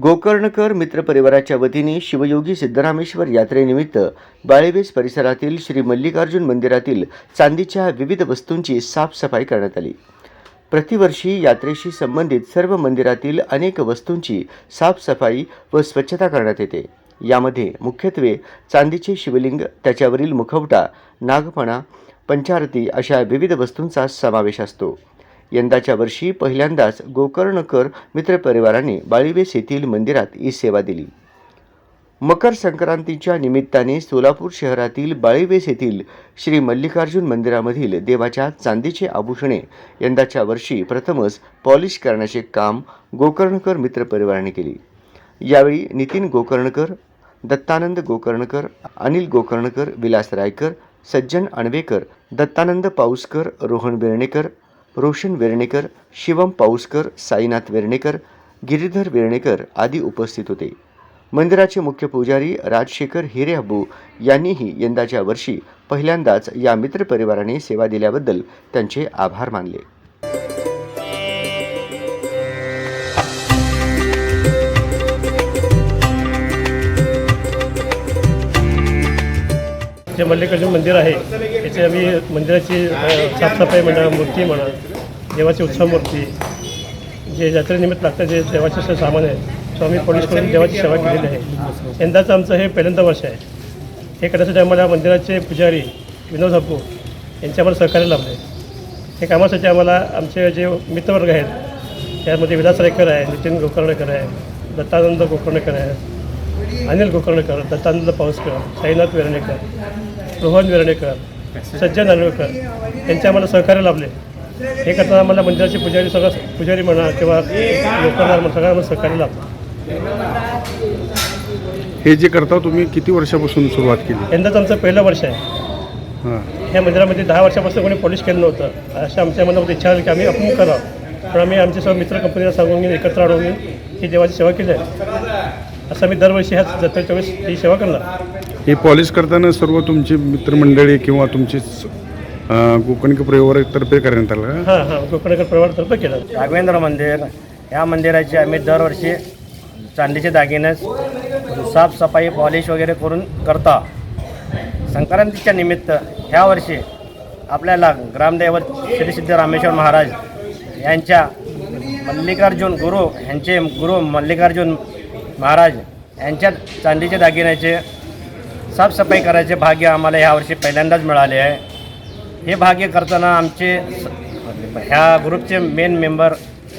गोकर्णकर मित्र परिवाराच्या वतीने शिवयोगी सिद्धरामेश्वर यात्रेनिमित्त बाळेबेस परिसरातील श्री मल्लिकार्जुन मंदिरातील चांदीच्या विविध वस्तूंची साफसफाई करण्यात आली. प्रतिवर्षी यात्रेशी संबंधित सर्व मंदिरातील अनेक वस्तूंची साफसफाई व स्वच्छता करण्यात येते. यामध्ये मुख्यत्वे चांदीचे शिवलिंग त्याच्यावरील मुखवटा नागपणा पंचारती अशा विविध वस्तूंचा समावेश असतो. यंदाच्या वर्षी पहिल्यांदाच गोकर्णकर मित्रपरिवाराने बाळीवेस येथील मंदिरात ही सेवा दिली. मकर संक्रांतीच्या निमित्ताने सोलापूर शहरातील बाळीवेस येथील श्री मल्लिकार्जुन मंदिरामधील देवाच्या चांदीचे आभूषणे यंदाच्या वर्षी प्रथमच पॉलिश करण्याचे काम गोकर्णकर मित्रपरिवाराने केले. यावेळी नितीन गोकर्णकर दत्तानंद गोकर्णकर अनिल गोकर्णकर विलास रायकर सज्जन अणवेकर दत्तानंद पाऊसकर रोहन वेर्णेकर रोशन वेर्णेकर शिवम पाऊसकर साईनाथ वेर्णेकर गिरीधर वेर्णेकर आदी उपस्थित होते. मंदिराचे मुख्य पुजारी राजशेखर हिरेहब्बू यांनीही यंदाच्या वर्षी पहिल्यांदाच या मित्रपरिवाराने सेवा दिल्याबद्दल त्यांचे आभार मानले. जे मल्लिकार्जुन मंदिर आहे त्याचे आम्ही मंदिराची साफसफाई म्हणा मूर्ती म्हणा देवाची उत्सव मूर्ती जे जत्रेनिमित्त लागतं जे देवाचे सामान आहे तो आम्ही देवाची सेवा केलेली आहे. यंदाचं आमचं हे पहिल्यांदा वर्ष आहे. हे करण्यासाठी आम्हाला मंदिराचे पुजारी विनोद हप्पू यांचे आम्हाला सहकार्य लाभले. हे कामासाठी आम्हाला आमचे जे मित्रवर्ग आहेत त्यामध्ये विलास रायकर आहे नितीन गोकर्णकर आहे दत्तानंद गोकर्णकर आहे अनिल गोकर्णकर दत्तानंद पावसकर साईनाथ वेरणेकर रोहन वेरणेकर सज्जन नार्वेकर यांचे आम्हाला सहकार्य लाभले. हे करताना आम्हाला मंदिराचे पुजारी सगळं पुजारी म्हणा किंवा लोकांना सगळ्यांना सगळं आम्हाला सहकार्य लाभलं. हे जे करता तुम्ही किती वर्षापासून सुरुवात केली? यंदाचं आमचं पहिलं वर्ष आहे. हां. ह्या मंदिरामध्ये दहा वर्षापासून कोणी पॉलिश केलं नव्हतं. अशा आमच्या मनामध्ये इच्छा आली की आम्ही आपण करावं. पण आम्ही आमच्या सर्व मित्र कंपनीला सांगून घेऊन एकत्र आणून घेऊन ही देवाची सेवा केली आहे. असं आम्ही दरवर्षी ह्या जत्रेच्या वेळेस ही सेवा करणार. हे पॉलिश करताना सर्व तुमची मित्रमंडळी किंवा तुमची कोकणी परिवारातर्फे करण्यात आलं का? हां हां कोकणकर परिवारातर्फे केलं. राघवेंद्र मंदिर या मंदिराची आम्ही दरवर्षी चांदीचे दागिने साफसफाई पॉलिश वगैरे करून करता. संक्रांतीच्या निमित्त ह्या वर्षी आपल्याला ग्रामदैवत श्री सिद्ध रामेश्वर महाराज यांच्या मल्लिकार्जुन गुरु यांचे गुरु मल्लिकार्जुन महाराज यांच्या चांदीचे दागिन्याचे साफसफाई करायचे भाग्य आम्हाला ह्यावर्षी पहिल्यांदाच मिळाले आहे. हे भाग्य करताना आमचे स- ह्या ग्रुपचे मेन मेंबर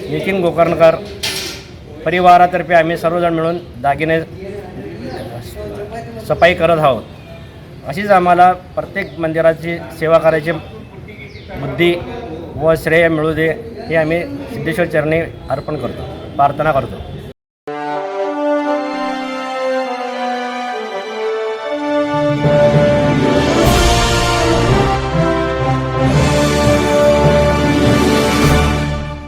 नितीन गोकर्णकर परिवारातर्फे आम्ही सर्वजण मिळून दागिने सफाई करत आहोत. अशीच आम्हाला प्रत्येक मंदिराची सेवा करायची बुद्धी व श्रेय मिळू दे हे आम्ही सिद्धेश्वर चरणी अर्पण करतो प्रार्थना करतो.